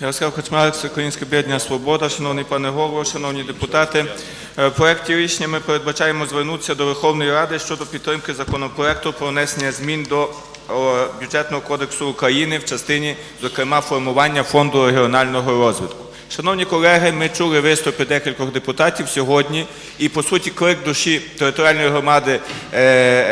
Ярослав Кочмарик, Всеукраїнське об'єднання Свобода, шановний пане голово, шановні депутати. Е, В проєкті рішення ми передбачаємо звернутися до Верховної Ради щодо підтримки законопроекту про внесення змін до бюджетного кодексу України в частині, зокрема, формування фонду регіонального розвитку. Шановні колеги, ми чули виступи декількох депутатів сьогодні, і по суті клик душі територіальної громади е,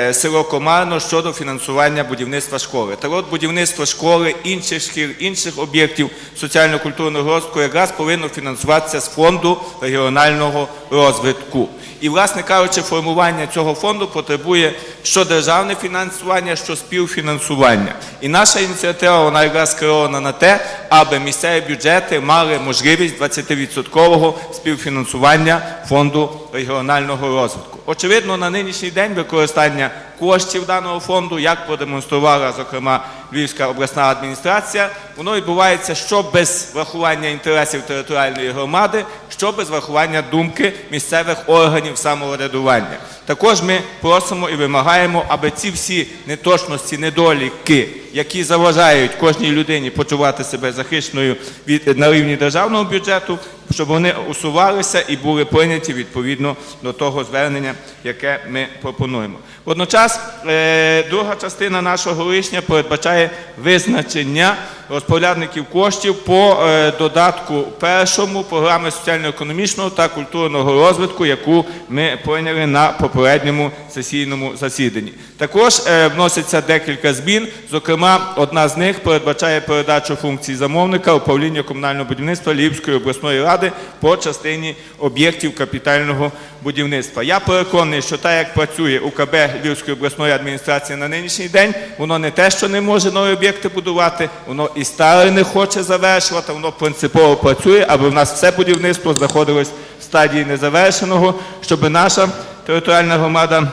е, село Комарно щодо фінансування будівництва школи. Та от будівництво школи, інших шкіл, інших об'єктів соціально-культурного розвитку якраз повинно фінансуватися з фонду регіонального розвитку. І, власне кажучи, формування цього фонду потребує що державне фінансування, що співфінансування. І наша ініціатива вона якраз скерована на те, аби місцеві бюджети мали можливість 20% співфінансування фонду регіонального розвитку. Очевидно, на нинішній день використання коштів даного фонду, як продемонструвала зокрема Львівська обласна адміністрація, воно відбувається що без врахування інтересів територіальної громади, що без врахування думки місцевих органів самоврядування. Також ми просимо і вимагаємо, аби ці всі неточності, недоліки, які заважають кожній людині почувати себе захищеною від на рівні державного бюджету, щоб вони усувалися і були прийняті відповідно до того звернення, яке ми пропонуємо. Водночас, е, друга частина нашого рішення передбачає визначення розпорядників коштів по е, додатку першому програми соціально-економічного та культурного розвитку, яку ми прийняли на попередньому сесійному засіданні. Також е, вноситься декілька змін. Зокрема, одна з них передбачає передачу функцій замовника управління комунального будівництва Львівської обласної ради по частині об'єктів капітального будівництва. Я переконаний, що так як працює УКБ Львівської обласної адміністрації на нинішній день, воно не те, що не може нові об'єкти будувати, воно і старе не хоче завершувати, воно принципово працює, аби в нас все будівництво знаходилось в стадії незавершеного, щоб наша територіальна громада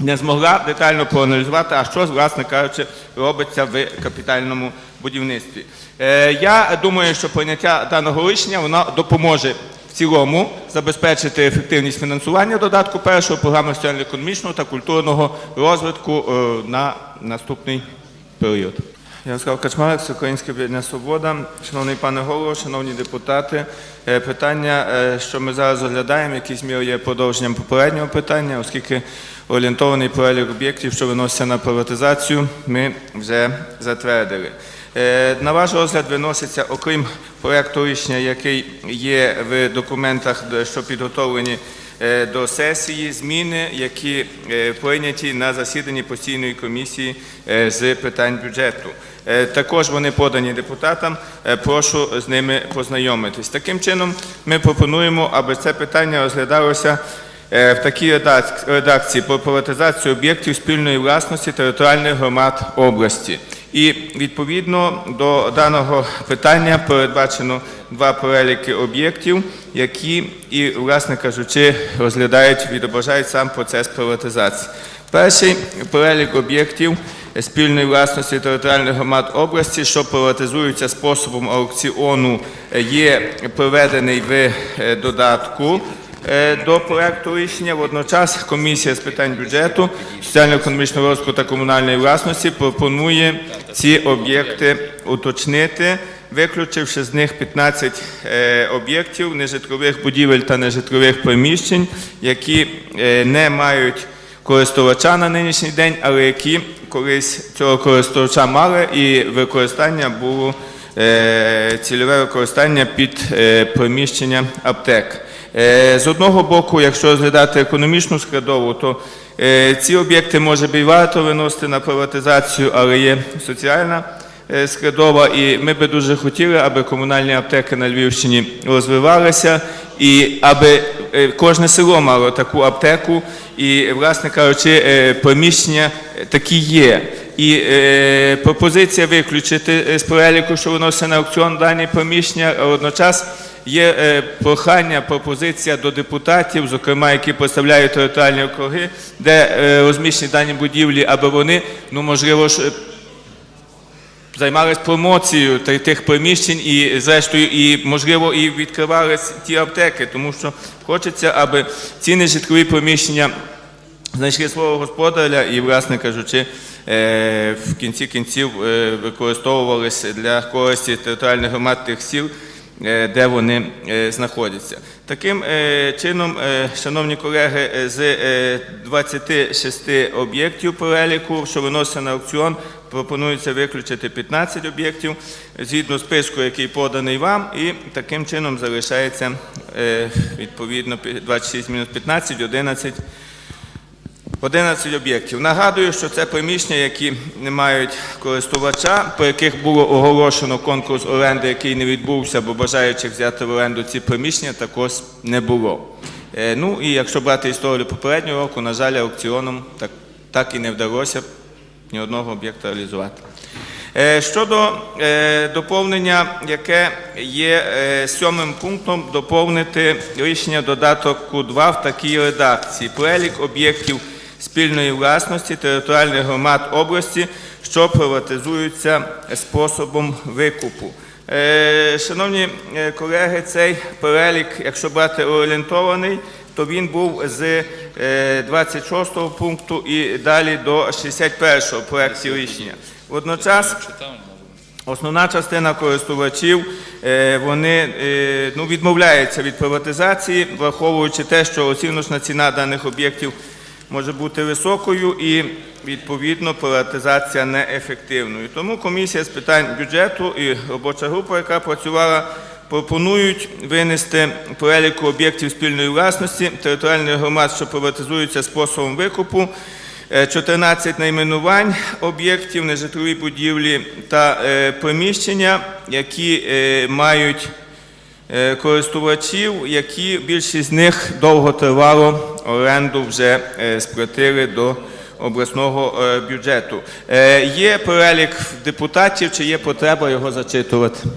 не змогла детально проаналізувати, а що, власне кажучи, робиться в капітальному будівництві. Е, я думаю, що прийняття даного рішення воно допоможе цілому забезпечити ефективність фінансування додатку першого програми соціально-економічного та культурного розвитку е, на наступний період. Ярослав Качмарик, Всеукраїнське об'єднання Свобода. Шановний пане голово, шановні депутати, е, питання, е, що ми зараз розглядаємо, в якійсь є продовженням попереднього питання, оскільки орієнтований перелік об'єктів, що виносяться на приватизацію, ми вже затвердили. Е, На ваш розгляд виноситься, окрім проєкту рішення, який є в документах, що підготовлені до сесії, зміни, які прийняті на засіданні постійної комісії з питань бюджету. Е, Також вони подані депутатам. Е, Прошу з ними познайомитись. Таким чином, ми пропонуємо, аби це питання розглядалося е, в такій редакції про приватизацію об'єктів спільної власності територіальних громад області. І відповідно до даного питання передбачено два переліки об'єктів, які і, власне кажучи, розглядають, відображають сам процес приватизації. Перший перелік об'єктів спільної власності територіальних громад області, що приватизуються способом аукціону, е, є приведений в е, додатку е, до проекту рішення. Водночас комісія з питань бюджету, соціально-економічного розвитку та комунальної власності пропонує ці об'єкти уточнити, виключивши з них 15 е, об'єктів нежитлових будівель та нежитлових приміщень, які не мають користувача на нинішній день, але які колись цього користувача мали, і використання було е, цільове використання під е, приміщення аптек. Е, З одного боку, якщо розглядати економічну складову, то ці об'єкти може би варто виносити на приватизацію, але є соціальна складова, і ми би дуже хотіли, аби комунальні аптеки на Львівщині розвивалися, і аби кожне село мало таку аптеку, і, власне кажучи, е, приміщення е, такі є. І е, пропозиція виключити е, з переліку, що виноситься на аукціон дані приміщення, а водночас є е, прохання, пропозиція до депутатів, зокрема, які представляють територіальні округи, де е, розміщені дані будівлі, аби вони, ну можливо, ж, займались промоцією тих приміщень і, зрештою, і, можливо, і відкривали ті аптеки, тому що хочеться, аби ці житлові приміщення знайшли свого господаря і, власне кажучи, е, в кінці кінців е, використовувалися для користі територіальних громад тих сіл, де вони е, знаходяться. Таким е, чином, е, шановні колеги, е, з е, 26 об'єктів переліку, що виноситься на аукціон, пропонується виключити 15 об'єктів згідно списку, який поданий вам, і таким чином залишається е, відповідно 26 мінус 15, 11 11 об'єктів. Нагадую, що це приміщення, які не мають користувача, по яких було оголошено конкурс оренди, який не відбувся, бо бажаючих взяти в оренду ці приміщення також не було. Е, Ну і якщо брати історію попереднього року, на жаль, аукціоном так, так і не вдалося ні одного об'єкта реалізувати. Е, Щодо е, доповнення, яке є сьомим пунктом, доповнити рішення додаток Q2 в такій редакції. Перелік об'єктів спільної власності територіальних громад області, що приватизуються способом викупу. Е, Шановні е, колеги, цей перелік, якщо брати орієнтований, то він був з е, 26 пункту і далі до 61 проекту рішення. Водночас Основна частина користувачів е, вони е, ну, відмовляються від приватизації, враховуючи те, що оціночна ціна даних об'єктів може бути високою і відповідно приватизація неефективною. Тому комісія з питань бюджету і робоча група, яка працювала, пропонують винести переліку об'єктів спільної власності територіальних громад, що приватизуються способом викупу. Е, 14 найменувань об'єктів, нежитлові будівлі та е, приміщення, які е, мають е, користувачів, які більшість з них довготривало оренду вже е, сплатили до обласного е, бюджету. Е, Є перелік депутатів, чи є потреба його зачитувати?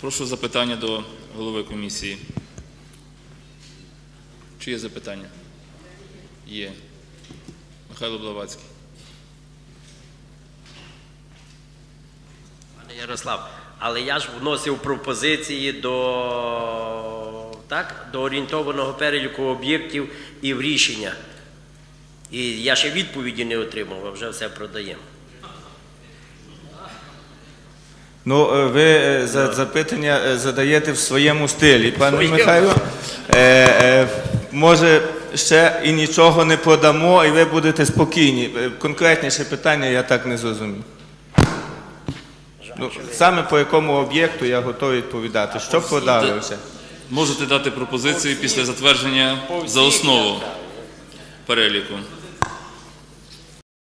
Прошу запитання до голови комісії. Чи є запитання? Є. Михайло Блавацький. Пане Ярослав, але я ж вносив пропозиції до, так, до орієнтованого переліку об'єктів і в рішення. І я ще відповіді не отримав, а вже все продаємо. Ну, е, ви е, за запитання е, задаєте в своєму стилі, пане. Михайло. Е, е, може, ще і нічого не продамо, і ви будете спокійні. Конкретніше питання я так не зрозумів. Ну, саме по якому об'єкту я готовий відповідати. Що подали вже? Можете дати пропозиції після затвердження за основу переліку.